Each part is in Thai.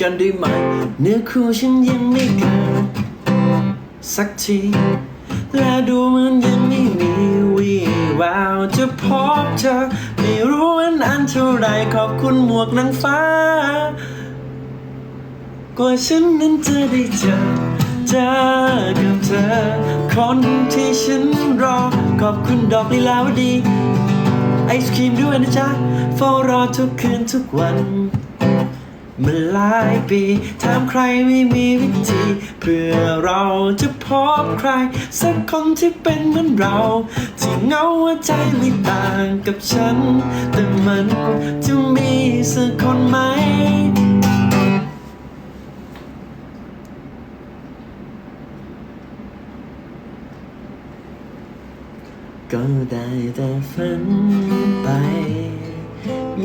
กันได้ไหม เนื้อคู่ฉันยังไม่เกิดสักที และดูเหมือนยังไม่มีวี่แววจะพบเธอ ไม่รู้ว่านานเท่าไรขอบคุณหมวกนางฟ้า กว่าฉันนั้นจะได้เจอเจอกับเธอ คนที่ฉันรอ ขอบคุณดอกลีลาวดี ไอศครีมด้วยนะจ๊ะเฝ้ารอทุกคืนทุกวัน มาหลายปีถามใครไม่มีวิธี เพื่อเราจะพบใคร สักคนที่เป็นเหมือนเรา ที่เงาใจไม่ต่างกับฉัน แต่มันจะมีสักคนไหมก็ได้แต่ฝันไป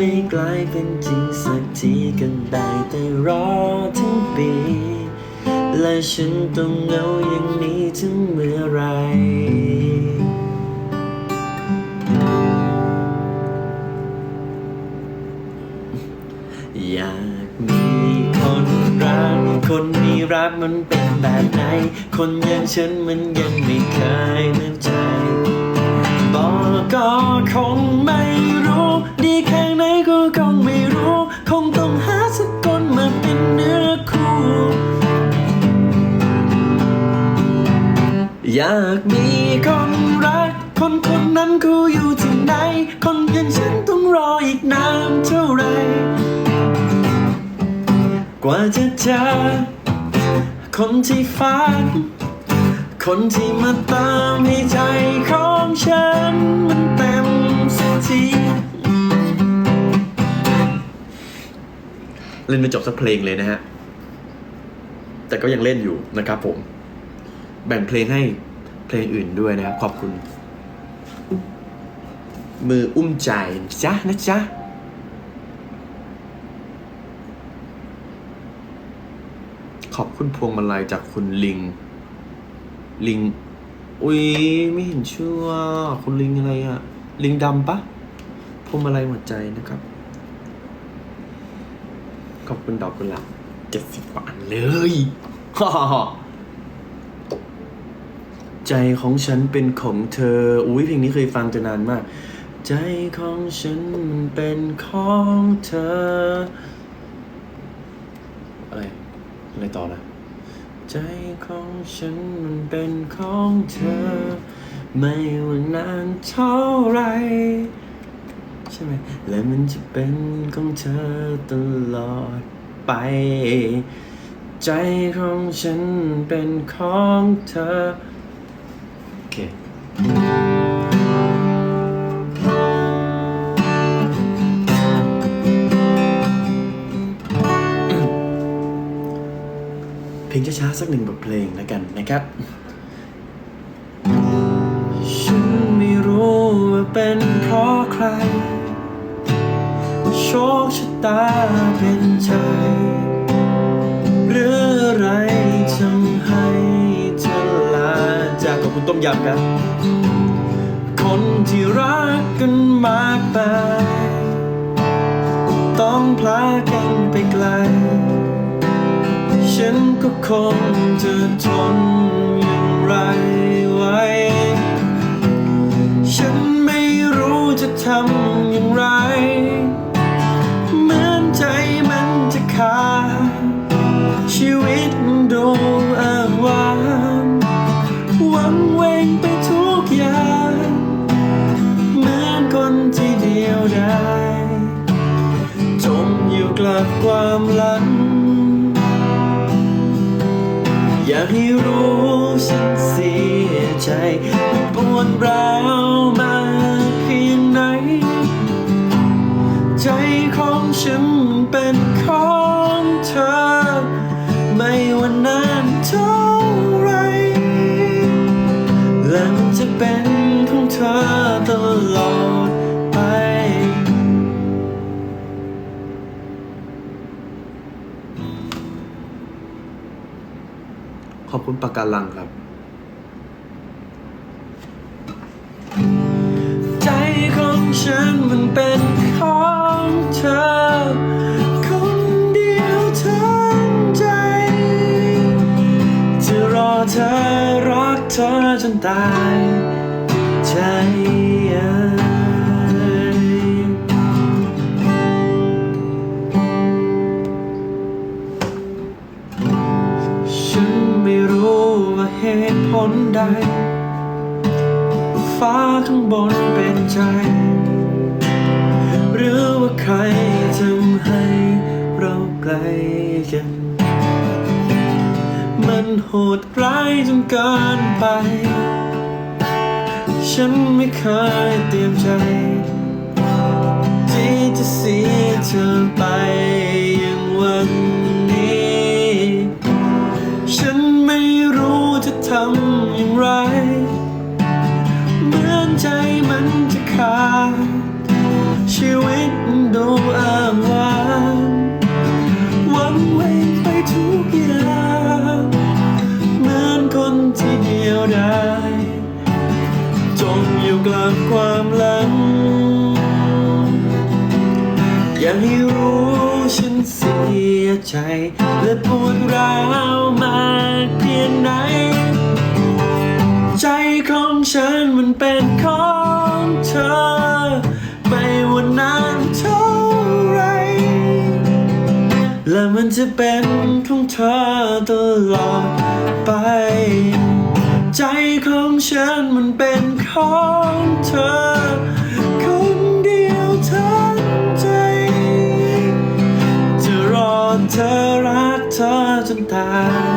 ไม่กลายเป็นจริงสักทีกันได้แต่รอทั้งปี และฉันต้องเหงาอย่างนี้ถึงเมื่อไรอยากมีคนรัก คนมีรักมันเป็นแบบไหน คนอย่างฉันมันยังไม่เคยเหมือนใจบอกก็คงไม่ อยากมีคนรัก คนคนนั้นเขาอยู่ที่ไหน คนอย่างฉันต้องรออีกนานเท่าไหรกว่าจะเจอ คนที่ฝันคนที่มาติมให้ใจของฉัน มันเต็มสักทีเล่นไม่จบสักเพลงเลยนะฮะ แต่ก็ยังเล่นอยู่นะครับผม แบ่งเพลงให้ เพลงอื่นด้วยนะครับ ขอบคุณ มืออุ้มใจจ้ะนะจ๊ะขอบคุณพวงมาลัยจากคุณลิง ลิง อุ้ยไม่เห็นชื่อคุณลิงอะไรอะลิงดำปะพวงมาลัยหัวใจนะครับ ขอบคุณดอกกุหลาบเจ็ดสิบกว่าอันเลยฮ่าฮ่า ใจของฉันเป็นของเธอ อุ้ยเพลงนี้เคยฟังจะนานมาก ใจของฉันมันเป็นของเธอ อะไร อะไรต่อนะ ใจของฉันมันเป็นของเธอ ไม่ว่านานเท่าไรใช่ไหมและมันจะเป็นของเธอตลอดไป ใจของฉันเป็นของเธอ เพลงช้าๆสักหนึ่งบทเพลงแล้วกันนะครับ ฉันไม่รู้ว่าเป็นเพราะใคร โชคชะตาเป็นใจ หรืออะไรทำให้ จากขอบคุณต้มยำครับคนที่รักกันมากไป ต้องพลากันไปไกล ฉันก็คงจะทนากให้รู้ฉันเสียใจปวดร้าวมาเพียงไหน ใจของฉันเป็นของเธอ ขอบคุณปากการังครับ ใจของฉันมันเป็นของเธอธอรักเธอจนตาย ข้างบนเป็นใจ หรือว่าใครทำให้เราไกลกัน มันโหดร้ายจนเกินไป ฉันไม่เคยเตรียมใจ ที่จะเสียเธอไปอย่างวันนี้ ฉันไม่รู้จะทำ ใจ และปวดร้าวมากเพียงไหน ใจของฉันมันเป็นของเธอ ไม่ว่านานเท่าไร และมันจะเป็นของเธอตลอดไป ใจของฉันมันเป็นของเธอ จนตาย